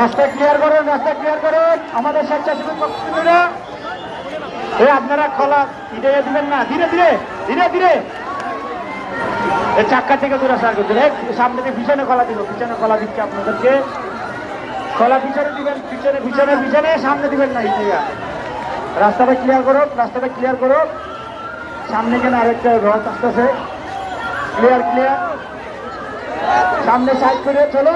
রাস্তা ক্লিয়ার করুন, রাস্তা ক্লিয়ার করুন। আমাদের স্বেচ্ছাসেবী পক্ষীরা এ আপনারা খোলা ধীরে দিবেন না। ধীরে ধীরে ধীরে ধীরে। এই চাক্কা থেকে দূরে সার করতে সামনে থেকে পিছনে কলা দিব, পিছনে কলা দিচ্ছে আপনাদেরকে। কলা পিছনে দিবেন, পিছনে পিছনে পিছনে, সামনে দিবেন না হিতে রাস্তাটা ক্লিয়ার করো রাস্তাটা ক্লিয়ার করো সামনে কেন আরেকটা রথ আসতেছে? ক্লিয়ার ক্লিয়ার সামনে সাইড করে চলো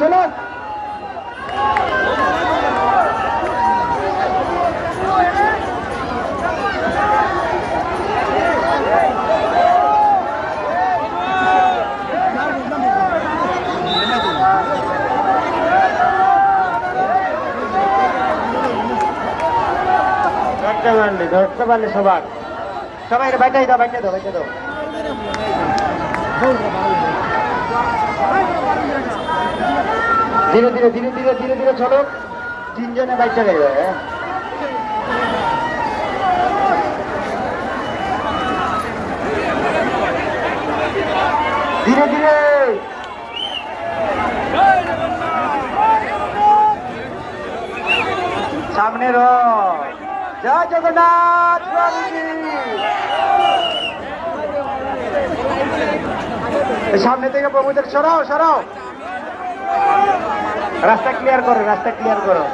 চলো ধরতে ধরতে পারলি সবার। সবাই এটা বাইটাই দাও বাইটাই দাও বাইটাই দাও। ধীরে ধীরে ধীরে ধীরে ধীরে ধীরে চলো। তিনজনে বাইকটা হ্যাঁ। ধীরে ধীরে। সামনে সামনে থেকে প্রভুদের সরাও সরাও। রাস্তা ক্লিয়ার করো রাস্তা ক্লিয়ার করো।